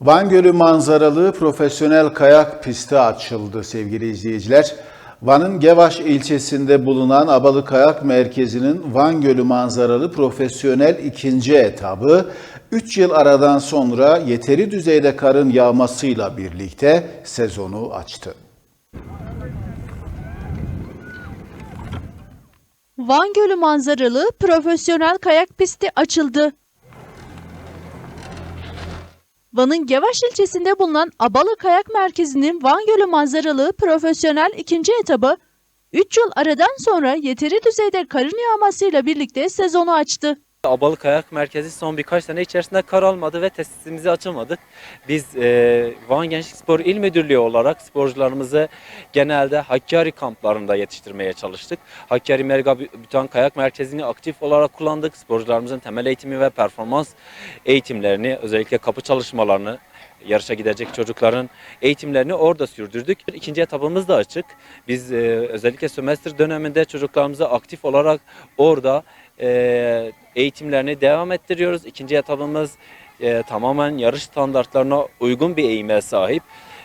Van Gölü manzaralı profesyonel kayak pisti açıldı sevgili izleyiciler. Van'ın Gevaş ilçesinde bulunan Abalı Kayak Merkezi'nin Van Gölü manzaralı profesyonel ikinci etabı 3 yıl aradan sonra yeteri düzeyde karın yağmasıyla birlikte sezonu açtı. Van Gölü manzaralı profesyonel kayak pisti açıldı. Van'ın Gevaş ilçesinde bulunan Abalı Kayak Merkezi'nin Van Gölü manzaralı profesyonel ikinci etabı 3 yıl aradan sonra yeteri düzeyde karın yağmasıyla birlikte sezonu açtı. Abalı Kayak Merkezi son birkaç sene içerisinde kar almadı ve tesisimizi açılmadık. Biz e, Van Gençlik Spor İl Müdürlüğü olarak sporcularımızı genelde Hakkari kamplarında yetiştirmeye çalıştık. Hakkari Merga Bütan Kayak Merkezi'ni aktif olarak kullandık. Sporcularımızın temel eğitimi ve performans eğitimlerini özellikle kapı çalışmalarını yarışa gidecek çocukların eğitimlerini orada sürdürdük. İkinci etabımız da açık. Biz e, özellikle sömestr döneminde çocuklarımızı aktif olarak orada e, eğitimlerini devam ettiriyoruz. İkinci etabımız e, tamamen yarış standartlarına uygun bir eğime sahip.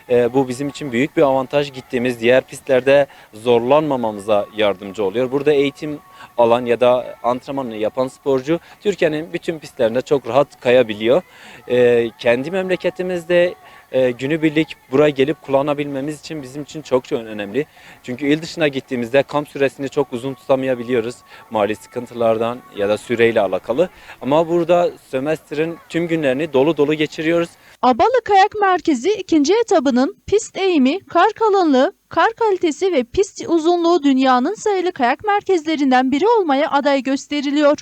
E, bu bizim için büyük bir avantaj. Gittiğimiz diğer pistlerde zorlanmamamıza yardımcı oluyor. Burada eğitim alan ya da antrenmanını yapan sporcu Türkiye'nin bütün pistlerinde çok rahat kayabiliyor. E, kendi memleketimizde e, günübirlik buraya gelip kullanabilmemiz için bizim için çok çok önemli. Çünkü il dışına gittiğimizde kamp süresini çok uzun tutamayabiliyoruz mali sıkıntılardan ya da süreyle alakalı. Ama burada sömestrin tüm günlerini dolu dolu geçiriyoruz. Abalı Kayak Merkezi ikinci etabının pist eğimi, kar kalınlığı, kar kalitesi ve pist uzunluğu dünyanın sayılı kayak merkezlerinden biri olmaya aday gösteriliyor.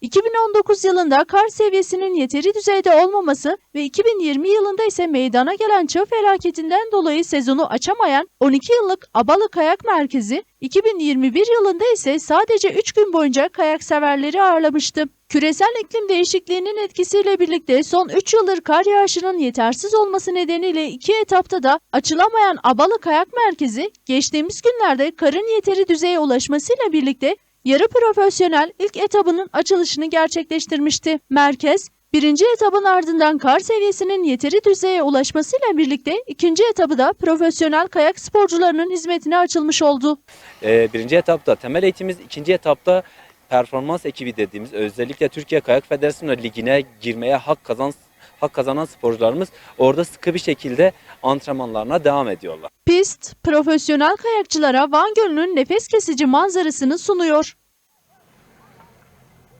2019 yılında kar seviyesinin yeteri düzeyde olmaması ve 2020 yılında ise meydana gelen çığ felaketinden dolayı sezonu açamayan 12 yıllık Abalı Kayak Merkezi, 2021 yılında ise sadece 3 gün boyunca kayak severleri ağırlamıştı. Küresel iklim değişikliğinin etkisiyle birlikte son 3 yıldır kar yağışının yetersiz olması nedeniyle iki etapta da açılamayan Abalı Kayak Merkezi, geçtiğimiz günlerde karın yeteri düzeye ulaşmasıyla birlikte yarı profesyonel ilk etabının açılışını gerçekleştirmişti. Merkez, birinci etabın ardından kar seviyesinin yeteri düzeye ulaşmasıyla birlikte ikinci etabı da profesyonel kayak sporcularının hizmetine açılmış oldu. E, birinci etapta temel eğitimimiz, ikinci etapta performans ekibi dediğimiz özellikle Türkiye Kayak Federasyonu Ligi'ne girmeye hak kazan hak kazanan sporcularımız orada sıkı bir şekilde antrenmanlarına devam ediyorlar. Pist, profesyonel kayakçılara Van Gölü'nün nefes kesici manzarasını sunuyor.